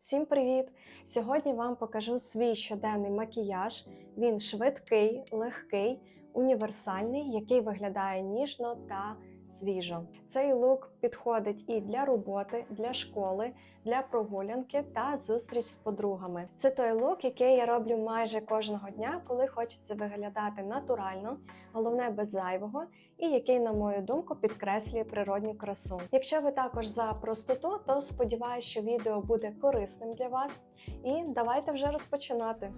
Всім привіт! Сьогодні вам покажу свій щоденний макіяж. Він швидкий, легкий, універсальний, який виглядає ніжно та свіжо. Цей лук підходить і для роботи, для школи, для прогулянки та зустріч з подругами. Це той лук, який я роблю майже кожного дня, коли хочеться виглядати натурально, головне без зайвого, і який, на мою думку, підкреслює природню красу. Якщо ви також за простоту, то сподіваюся, що відео буде корисним для вас. І давайте вже розпочинати.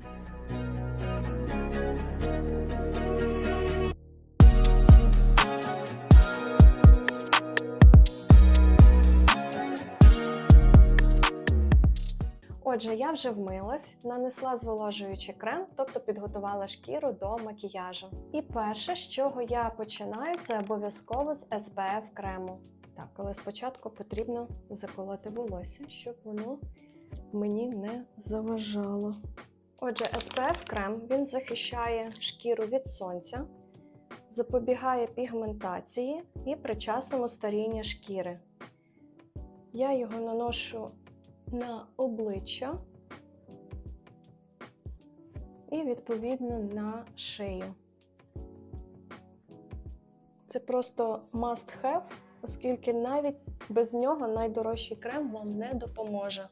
Отже, я вже вмилась, нанесла зволожуючий крем, тобто підготувала шкіру до макіяжу. І перше, з чого я починаю, це обов'язково з SPF крему. Так, але спочатку потрібно заколоти волосся, щоб воно мені не заважало. Отже, SPF крем він захищає шкіру від сонця, запобігає пігментації і причасному старіння шкіри. Я його наношу на обличчя і, відповідно, на шию. Це просто must have, оскільки навіть без нього найдорожчий крем вам не допоможе.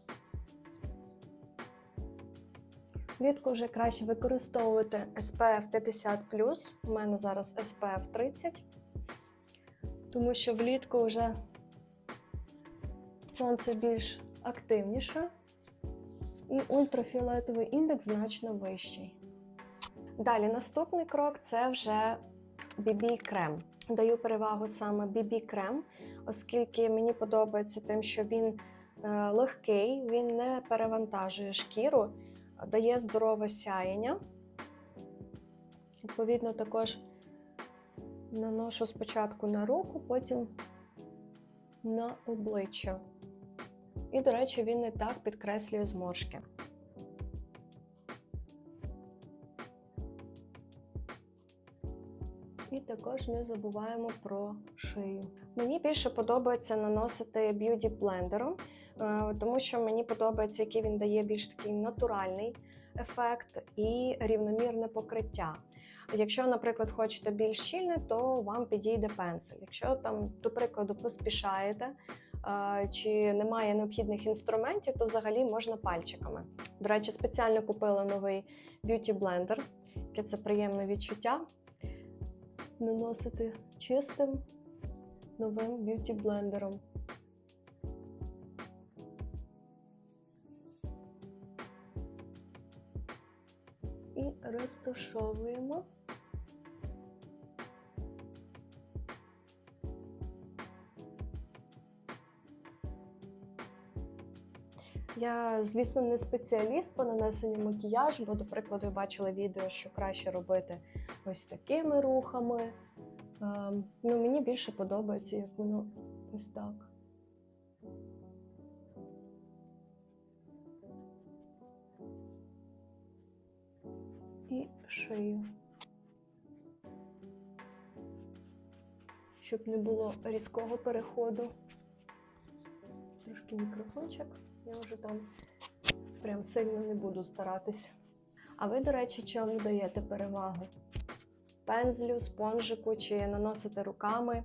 Влітку вже краще використовувати SPF 50 у мене зараз SPF 30, тому що влітку вже сонце більш активніше і ультрафіолетовий індекс значно вищий. Далі наступний крок це вже BB-крем. Даю перевагу саме BB-крем, оскільки мені подобається тим, що він е, легкий, він не перевантажує шкіру, дає здорове сяєння. Відповідно, також наношу спочатку на руку, потім на обличчя. І, до речі, він не так підкреслює зморшки. І також не забуваємо про шию. Мені більше подобається наносити б'юті блендером, е, тому що мені подобається, який він дає більш такий натуральний ефект і рівномірне покриття. Якщо, наприклад, хочете більш щільне, то вам підійде пензель. Якщо там, до прикладу, поспішаєте чи немає необхідних інструментів, то взагалі можна пальчиками. До речі, спеціально купила новий б'юті блендер, яке це приємне відчуття. Наносити чистим новим б'юті блендером. І розташовуємо. Я, звісно, не спеціаліст по нанесенню макіяжу, бо, до прикладу, бачила відео, що краще робити ось такими рухами. Ем, ну, Мені більше подобається, як воно ось так. І шию. Щоб не було різкого переходу. Трошки мікрофончик. Я вже там прям сильно не буду старатись. А ви, до речі, чому даєте перевагу? Пензлю, спонжику чи наносите руками?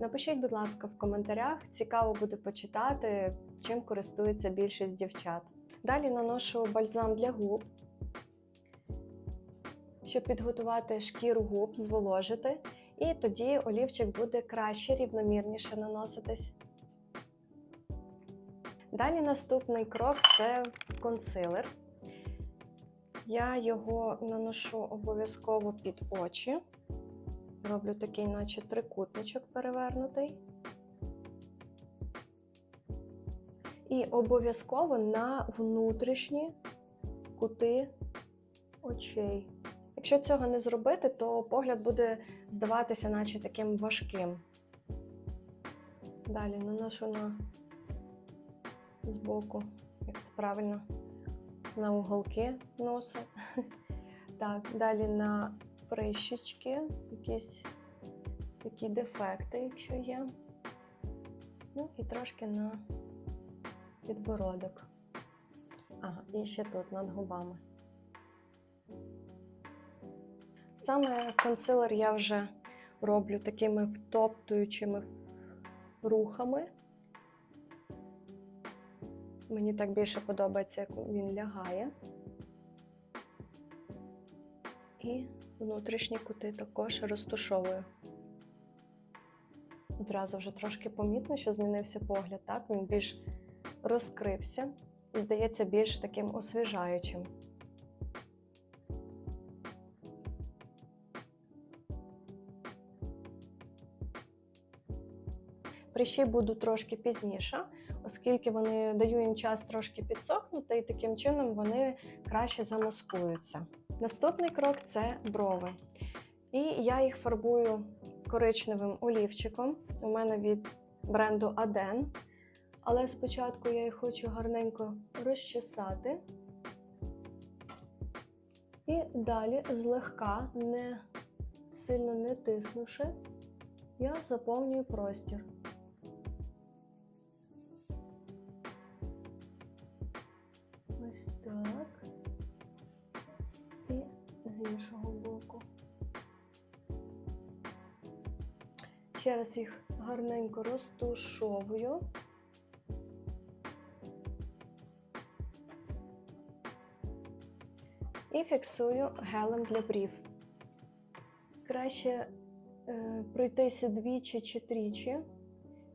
Напишіть, будь ласка, в коментарях. Цікаво буде почитати, чим користується більшість дівчат. Далі наношу бальзам для губ, щоб підготувати шкіру губ, зволожити, і тоді олівчик буде краще, рівномірніше наноситись. Далі наступний крок це консилер. Я його наношу обов'язково під очі. Роблю такий, наче трикутничок перевернутий. І обов'язково на внутрішні кути очей. Якщо цього не зробити, то погляд буде здаватися, наче таким важким. Далі наношу на збоку, як це правильно, на уголки носа. Так, далі на прищечки, якісь такі дефекти, якщо є. Ну і трошки на підбородок. Ага, і ще тут над губами. Саме консилер я вже роблю такими втоптуючими рухами. Мені так більше подобається, як він лягає. І внутрішні кути також розташовую. Одразу вже трошки помітно, що змінився погляд, так? Він більш розкрився і здається більш таким освіжаючим. Прищі буду трошки пізніше, оскільки вони даю їм час трошки підсохнути, і таким чином вони краще замаскуються. Наступний крок це брови. І я їх фарбую коричневим олівчиком. У мене від бренду Aden. Але спочатку я їх хочу гарненько розчесати. І далі злегка, не сильно не тиснувши, я заповнюю простір. Ось так. І з іншого боку. Ще раз їх гарненько розтушовую. І фіксую гелем для брів. Краще е, пройтися двічі чи тричі,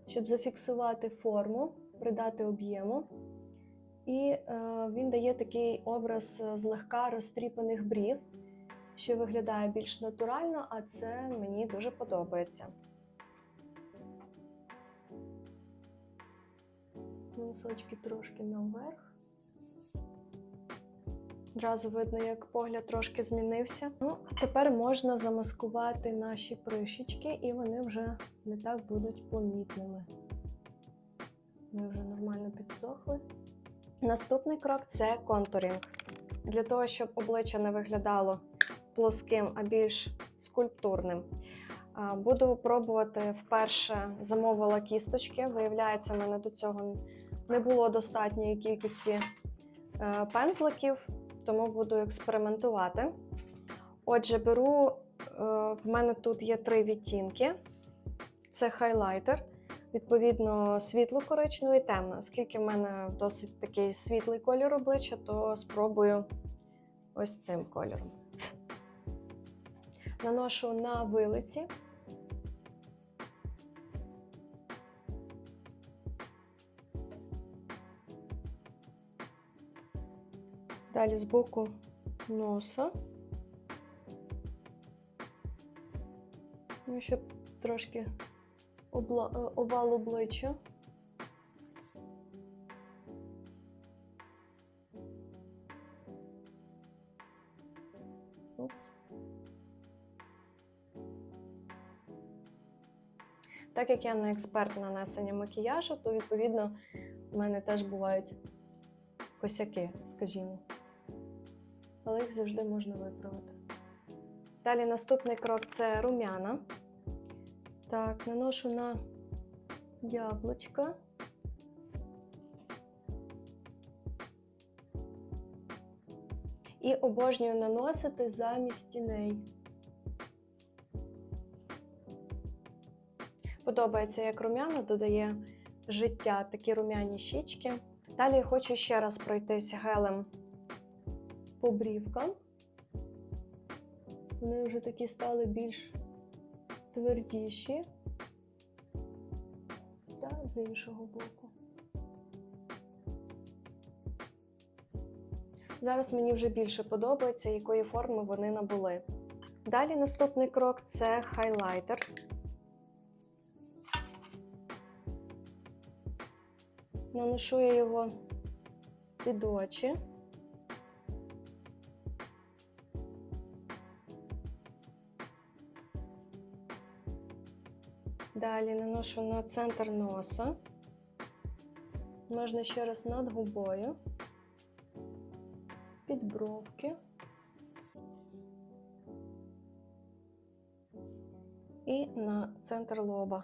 щоб зафіксувати форму, придати об'єму. І е, він дає такий образ е, злегка розтріпаних брів, що виглядає більш натурально, а це мені дуже подобається. Носочки трошки наверх. Одразу видно, як погляд трошки змінився. Ну, тепер можна замаскувати наші прищечки, і вони вже не так будуть помітними. Вони вже нормально підсохли. Наступний крок це контурінг. Для того, щоб обличчя не виглядало плоским, а більш скульптурним. Буду пробувати вперше замовила кісточки. Виявляється, в мене до цього не було достатньої кількості е, пензликів, тому буду експериментувати. Отже, беру, е, в мене тут є три відтінки: це хайлайтер, відповідно, світло-коричневий і темно. Оскільки в мене досить такий світлий колір обличчя, то спробую ось цим кольором. Наношу на вилиці. Далі з боку носа. Ну, щоб трошки обла... е, овал обличчя. Упс. Так як я не експерт нанесення макіяжу, то відповідно в мене теж бувають косяки, скажімо. Але їх завжди можна виправити. Далі наступний крок це рум'яна. Так, наношу на яблучко. І обожнюю наносити замість тіней. Подобається, як рум'яна додає життя, такі рум'яні щічки. Далі хочу ще раз пройтись гелем по брівкам. Вони вже такі стали більш твердіші. Та з іншого боку. Зараз мені вже більше подобається, якої форми вони набули. Далі наступний крок це хайлайтер. Наношу я його під очі. Далі наношу на центр носа. Можна ще раз над губою, під бровки. І на центр лоба.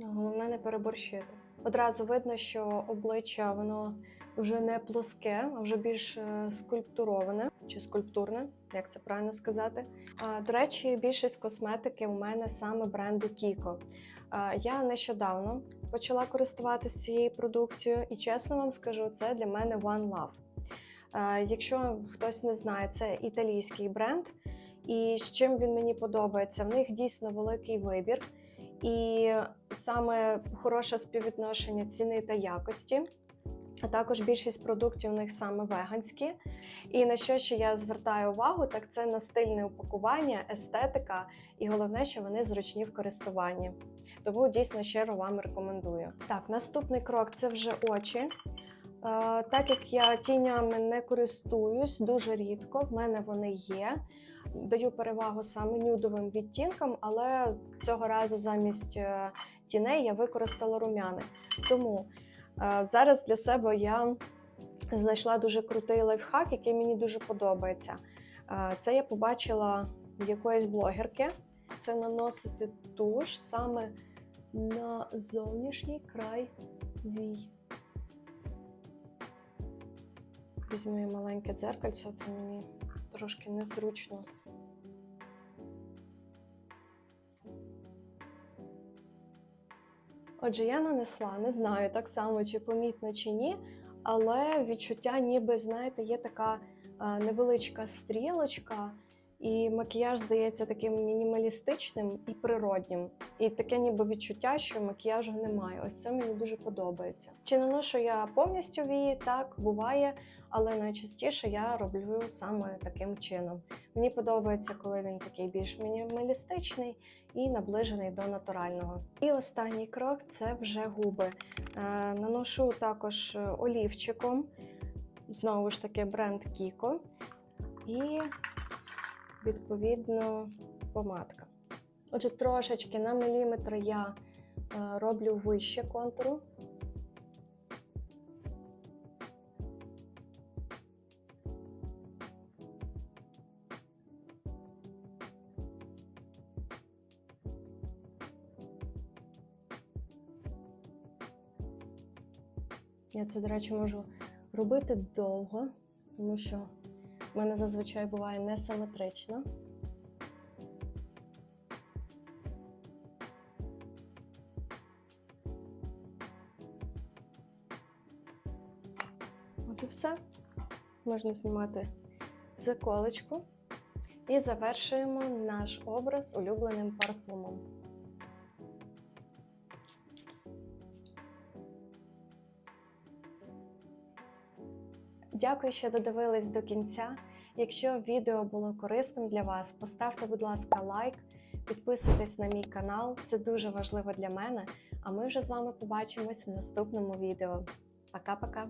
Головне не переборщити. Одразу видно, що обличчя воно вже не плоске, а вже більш е, скульптуроване чи скульптурне, як це правильно сказати. До речі, більшість косметики у мене саме бренду Kiko. Я нещодавно почала користуватися цією продукцією, і чесно вам скажу, це для мене One Love. Якщо хтось не знає, це італійський бренд. І з чим він мені подобається? В них дійсно великий вибір, і саме хороше співвідношення ціни та якості. А також більшість продуктів у них саме веганські. І на що ще я звертаю увагу, так це на стильне упакування, естетика, і головне, що вони зручні в користуванні. Тому дійсно щиро вам рекомендую. Так, наступний крок це вже очі. Е, Так як я тінями не користуюсь дуже рідко, в мене вони є. Даю перевагу саме нюдовим відтінкам, але цього разу замість е, тіней я використала румяни. Тому зараз для себе я знайшла дуже крутий лайфхак, який мені дуже подобається. Е, Це я побачила в якоїсь блогерки. Це наносити туш саме на зовнішній край вій. Візьму маленьке дзеркальце, то мені трошки незручно. Отже, я нанесла, не знаю так само, чи помітно, чи ні, але відчуття, ніби, знаєте, є така е, невеличка стрілочка, і макіяж здається таким мінімалістичним і природнім. І таке ніби відчуття, що макіяжу немає. Ось це мені дуже подобається. Чи наношу я повністю вії? Так, буває, але найчастіше я роблю саме таким чином. Мені подобається, коли він такий більш мінімалістичний і наближений до натурального. І останній крок це вже губи. Е, наношу також е, олівчиком, знову ж таки, бренд Kiko. І відповідно помадка. Отже, трошечки на міліметр я е, роблю вище контуру. Я це, до речі, можу робити довго, тому що в мене зазвичай буває несиметрично. От і все. Можна знімати заколочку. І завершуємо наш образ улюбленим парфумом. Дякую, що додивились до кінця. Якщо відео було корисним для вас, поставте, будь ласка, лайк, підписуйтесь на мій канал, це дуже важливо для мене. А ми вже з вами побачимось в наступному відео. Пока-пока!